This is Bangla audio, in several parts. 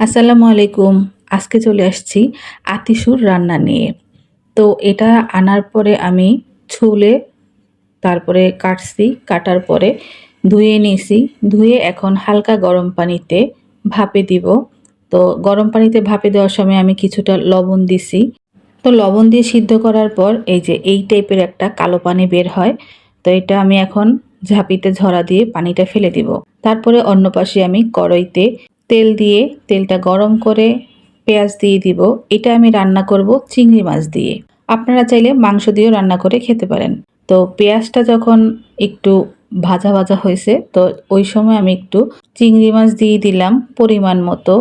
আসসালামু আলাইকুম। আজকে চলে আসছি আতিসুর রান্না নিয়ে। তো এটা আনার পরে আমি ছুলে তারপরে কাটছি, কাটার পরে ধুয়ে নিয়েছি ধুয়ে এখন হালকা গরম পানিতে ভাপে দিব। তো গরম পানিতে ভাপে দেওয়ার সময় আমি কিছুটা লবণ দিছি। তো লবণ দিয়ে সিদ্ধ করার পর এই যে এই টাইপের একটা কালো পানি বের হয়, তো এটা আমি এখন ঝাঁপিতে ঝরা দিয়ে পানিটা ফেলে দিব। তারপরে অন্য পাশে আমি কড়াইতে তেল দিয়ে তেলটা গরম করে পেঁয়াজ দিয়ে দিব। এটা আমি রান্না করব চিংড়ি মাছ দিয়ে। আপনারা চাইলে মাংস দিয়েও রান্না করে খেতে পারেন। তো পেঁয়াজটা যখন একটু ভাজা ভাজা হয়েছে, তো ওই সময় আমি একটু চিংড়ি মাছ দিয়ে দিলাম পরিমাণ মতো।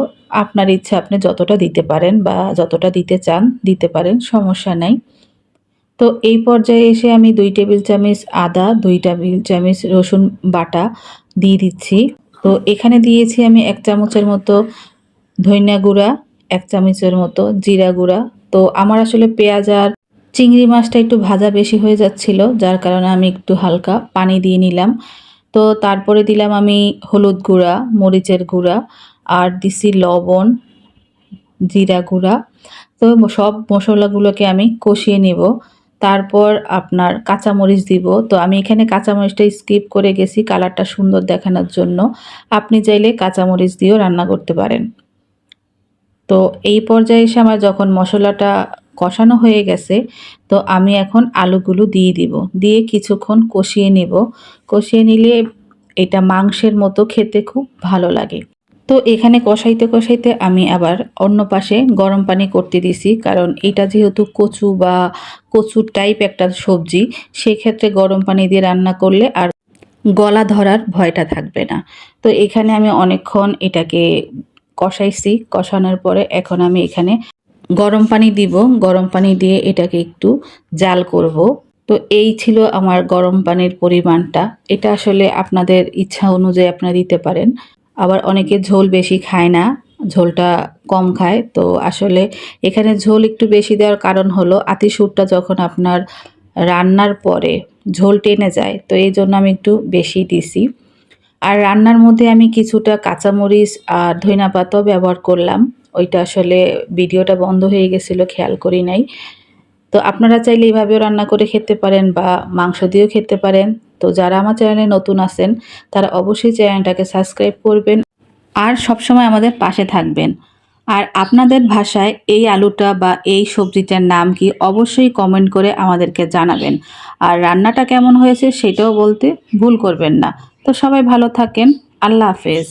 আপনার ইচ্ছা আপনি যতটা দিতে পারেন বা যতটা দিতে চান, দিতে পারেন, সমস্যা নাই। তো এই পর্যায়ে এসে আমি দুই টেবিল চামচ আদা, দুই টেবিল চামচ রসুন বাটা দিয়ে দিচ্ছি। তো এখানে দিয়েছি আমি এক চামচের মতো ধনিয়া গুঁড়া, এক চামচের মতো জিরা গুঁড়া। তো আমার আসলে পেঁয়াজ আর চিংড়ি মাছটা একটু ভাজা বেশি হয়ে যাচ্ছিল, যার কারণে আমি একটু হালকা পানি দিয়ে নিলাম। তো তারপরে দিলাম আমি হলুদ গুঁড়া, মরিচের গুঁড়া, আর দিছি লবণ, জিরা গুঁড়া। তো সব মশলাগুলোকে আমি কষিয়ে নেব। তারপর আপনার কাঁচামরিচ দিব। তো আমি এখানে কাঁচামরিচটা স্কিপ করে গেছি কালারটা সুন্দর দেখানোর জন্য। আপনি চাইলে কাঁচামরিচ দিয়েও রান্না করতে পারেন। তো এই পর্যায়ে এসে আমার যখন মশলাটা কষানো হয়ে গেছে, তো আমি এখন আলুগুলো দিয়ে দিব। দিয়ে কিছুক্ষণ কষিয়ে নিব। কষিয়ে নিলে এটা মাংসের মতো খেতে খুব ভালো লাগে। তো এখানে কষাইতে কষাইতে আমি আবার অন্য পাশে গরম পানি করতে দিছি, কারণ এটা যেহেতু কচু বা কচুর টাইপ একটা সবজি, সেক্ষেত্রে গরম পানি দিয়ে রান্না করলে আর গলা ধরার ভয়টা থাকবে না। তো এখানে আমি অনেকক্ষণ এটাকে কষাইছি, কষানোর পরে এখন আমি এখানে গরম পানি দিব, গরম পানি দিয়ে এটাকে একটু জাল করব। তো এই ছিল আমার গরম পানির পরিমাণটা। এটা আসলে আপনাদের ইচ্ছা অনুযায়ী আপনারা দিতে পারেন। আবার অনেকে ঝোল বেশি খায় না, ঝোলটা কম খায়। তো আসলে এখানে ঝোল একটু বেশি দেওয়ার কারণ হলো আতিসুরটা যখন আপনার রান্নার পরে ঝোল টেনে যায়, তো এই জন্য আমি একটু বেশি দিছি। আর রান্নার মধ্যে আমি কিছুটা কাঁচামরিচ আর ধইনা পাতাও ব্যবহার করলাম। ওইটা আসলে ভিডিওটা বন্ধ হয়ে গেছিল, খেয়াল করি নাই। তো আপনারা চাইলে এইভাবেও রান্না করে খেতে পারেন বা মাংস দিয়েও খেতে পারেন। তো যারা আমার চ্যানেলে নতুন আছেন, তারা অবশ্যই চ্যানেলটাকে সাবস্ক্রাইব করবেন আর সবসময় আমাদের পাশে থাকবেন। আর আপনাদের ভাষায় এই আলুটা বা এই সবজিটার নাম কি অবশ্যই কমেন্ট করে আমাদেরকে জানাবেন। আর রান্নাটা কেমন হয়েছে সেটাও বলতে ভুল করবেন না। তো সবাই ভালো থাকেন। আল্লাহ হাফেজ।